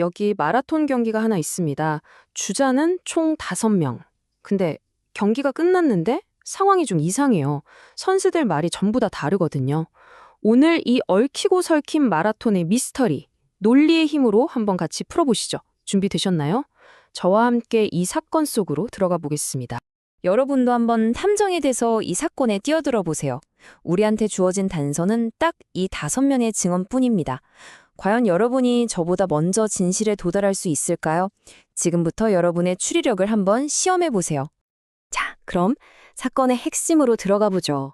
여기 마라톤 경기가 하나 있습니다. 주자는 총 5명. 근데 경기가 끝났는데 상황이 좀 이상해요. 선수들 말이 전부 다 다르거든요. 오늘 이 얽히고 설킨 마라톤의 미스터리, 논리의 힘으로 한번 같이 풀어보시죠. 준비되셨나요? 저와 함께 이 사건 속으로 들어가 보겠습니다. 여러분도 한번 탐정이 돼서 이 사건에 뛰어들어 보세요. 우리한테 주어진 단서는 딱 이 다섯 명의 증언뿐입니다. 과연 여러분이 저보다 먼저 진실에 도달할 수 있을까요? 지금부터 여러분의 추리력을 한번 시험해 보세요. 자, 그럼 사건의 핵심으로 들어가 보죠.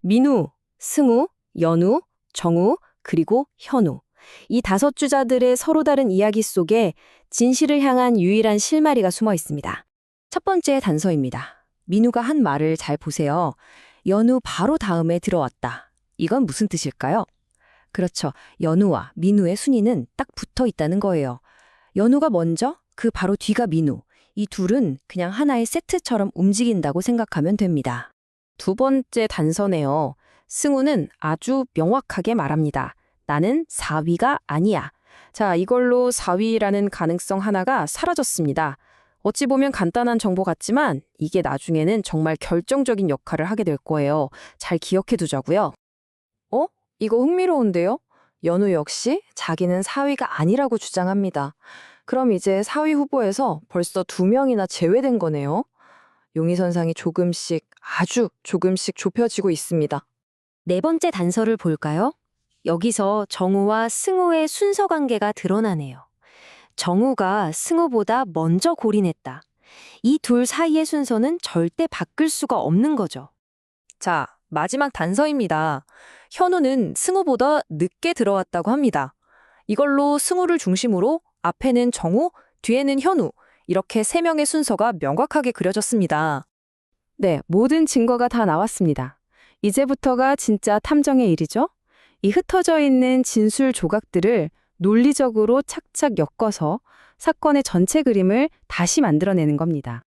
민우, 승우, 연우, 정우, 그리고 현우. 이 다섯 주자들의 서로 다른 이야기 속에 진실을 향한 유일한 실마리가 숨어 있습니다. 첫 번째 단서입니다. 민우가 한 말을 잘 보세요. 연우 바로 다음에 들어왔다. 이건 무슨 뜻일까요? 그렇죠. 연우와 민우의 순위는 딱 붙어 있다는 거예요. 연우가 먼저, 그 바로 뒤가 민우. 이 둘은 그냥 하나의 세트처럼 움직인다고 생각하면 됩니다. 두 번째 단서네요. 승우는 아주 명확하게 말합니다. 나는 4위가 아니야. 자, 이걸로 4위라는 가능성 하나가 사라졌습니다. 어찌 보면 간단한 정보 같지만 이게 나중에는 정말 결정적인 역할을 하게 될 거예요. 잘 기억해 두자고요. 어? 이거 흥미로운데요? 연우 역시 자기는 4위가 아니라고 주장합니다. 그럼 이제 4위 후보에서 벌써 두 명이나 제외된 거네요. 용의 선상이 조금씩, 아주 조금씩 좁혀지고 있습니다. 네 번째 단서를 볼까요? 여기서 정우와 승우의 순서 관계가 드러나네요. 정우가 승우보다 먼저 골인했다. 이 둘 사이의 순서는 절대 바뀔 수가 없는 거죠. 자, 마지막 단서입니다. 현우는 승우보다 늦게 들어왔다고 합니다. 이걸로 승우를 중심으로 앞에는 정우, 뒤에는 현우, 이렇게 세 명의 순서가 명확하게 그려졌습니다. 네, 모든 증거가 다 나왔습니다. 이제부터가 진짜 탐정의 일이죠. 이 흩어져 있는 진술 조각들을 논리적으로 착착 엮어서 사건의 전체 그림을 다시 만들어내는 겁니다.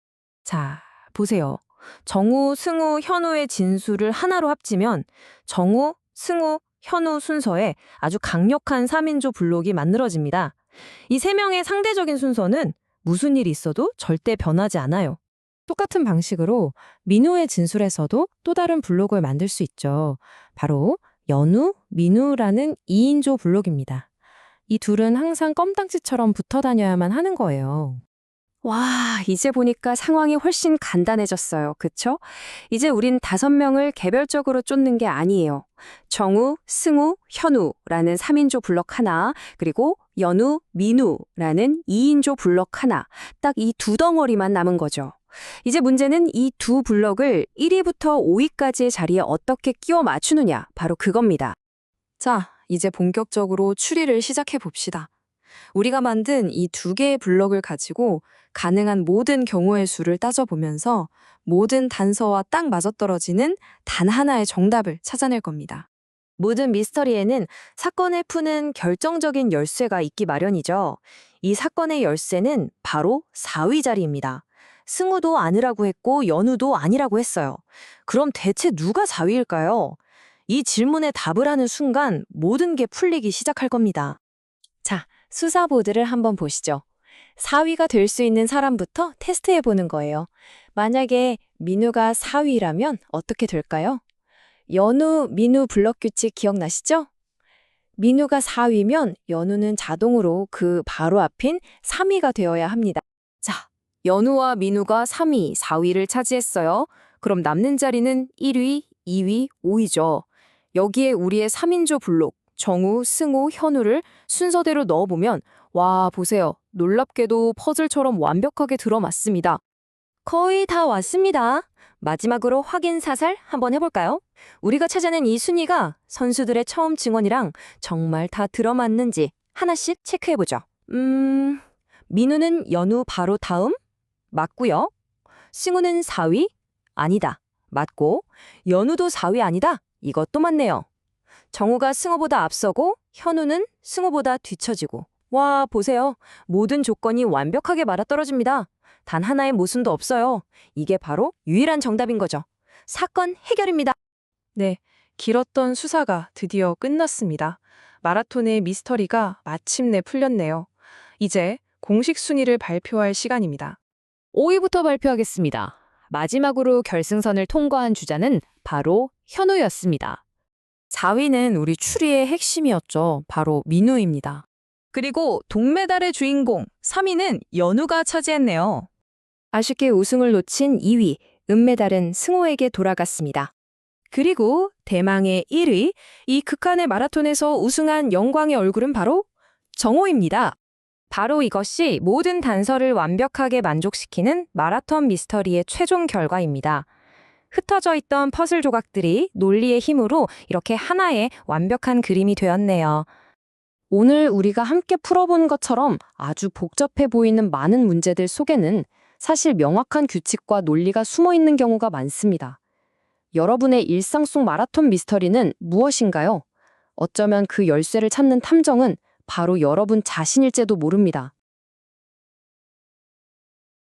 자, 보세요. 정우, 승우, 현우의 진술을 하나로 합치면 정우, 승우, 현우 순서에 아주 강력한 3인조 블록이 만들어집니다. 이 세 명의 상대적인 순서는 무슨 일이 있어도 절대 변하지 않아요. 똑같은 방식으로 민우의 진술에서도 또 다른 블록을 만들 수 있죠. 바로 연우, 민우라는 2인조 블록입니다. 이 둘은 항상 껌딱지처럼 붙어 다녀야만 하는 거예요. 와, 이제 보니까 상황이 훨씬 간단해졌어요. 그쵸? 이제 우린 다섯 명을 개별적으로 쫓는 게 아니에요. 정우, 승우, 현우라는 3인조 블럭 하나, 그리고 연우, 민우라는 2인조 블럭 하나, 딱 이 두 덩어리만 남은 거죠. 이제 문제는 이 두 블럭을 1위부터 5위까지의 자리에 어떻게 끼워 맞추느냐, 바로 그겁니다. 자, 이제 본격적으로 추리를 시작해 봅시다. 우리가 만든 이 두 개의 블럭을 가지고 가능한 모든 경우의 수를 따져보면서 모든 단서와 딱 맞아떨어지는 단 하나의 정답을 찾아낼 겁니다. 모든 미스터리에는 사건을 푸는 결정적인 열쇠가 있기 마련이죠. 이 사건의 열쇠는 바로 4위 자리입니다. 승우도 아니라고 했고 연우도 아니라고 했어요. 그럼 대체 누가 4위일까요? 이 질문에 답을 하는 순간 모든 게 풀리기 시작할 겁니다. 자, 수사 보드를 한번 보시죠. 4위가 될 수 있는 사람부터 테스트해 보는 거예요. 만약에 민우가 4위라면 어떻게 될까요? 연우, 민우 블럭 규칙 기억나시죠? 민우가 4위면 연우는 자동으로 그 바로 앞인 3위가 되어야 합니다. 자, 연우와 민우가 3위, 4위를 차지했어요. 그럼 남는 자리는 1위, 2위, 5위죠. 여기에 우리의 3인조 블록, 정우, 승우, 현우를 순서대로 넣어보면 와, 보세요. 놀랍게도 퍼즐처럼 완벽하게 들어맞습니다. 거의 다 왔습니다. 마지막으로 확인 사살 한번 해볼까요? 우리가 찾아낸 이 순위가 선수들의 처음 증언이랑 정말 다 들어맞는지 하나씩 체크해보죠. 음, 민우는 연우 바로 다음? 맞고요. 승우는 4위? 아니다. 맞고. 연우도 4위 아니다. 이것도 맞네요. 정우가 승우보다 앞서고 현우는 승우보다 뒤처지고. 와, 보세요. 모든 조건이 완벽하게 맞아떨어집니다. 단 하나의 모순도 없어요. 이게 바로 유일한 정답인 거죠. 사건 해결입니다. 네, 길었던 수사가 드디어 끝났습니다. 마라톤의 미스터리가 마침내 풀렸네요. 이제 공식 순위를 발표할 시간입니다. 5위부터 발표하겠습니다. 마지막으로 결승선을 통과한 주자는 바로 현우였습니다. 4위는 우리 추리의 핵심이었죠. 바로 민우입니다. 그리고 동메달의 주인공 3위는 연우가 차지했네요. 아쉽게 우승을 놓친 2위, 은메달은 승호에게 돌아갔습니다. 그리고 대망의 1위, 이 극한의 마라톤에서 우승한 영광의 얼굴은 바로 정호입니다. 바로 이것이 모든 단서를 완벽하게 만족시키는 마라톤 미스터리의 최종 결과입니다. 흩어져 있던 퍼즐 조각들이 논리의 힘으로 이렇게 하나의 완벽한 그림이 되었네요. 오늘 우리가 함께 풀어본 것처럼 아주 복잡해 보이는 많은 문제들 속에는 사실 명확한 규칙과 논리가 숨어 있는 경우가 많습니다. 여러분의 일상 속 마라톤 미스터리는 무엇인가요? 어쩌면 그 열쇠를 찾는 탐정은 바로 여러분 자신일지도 모릅니다.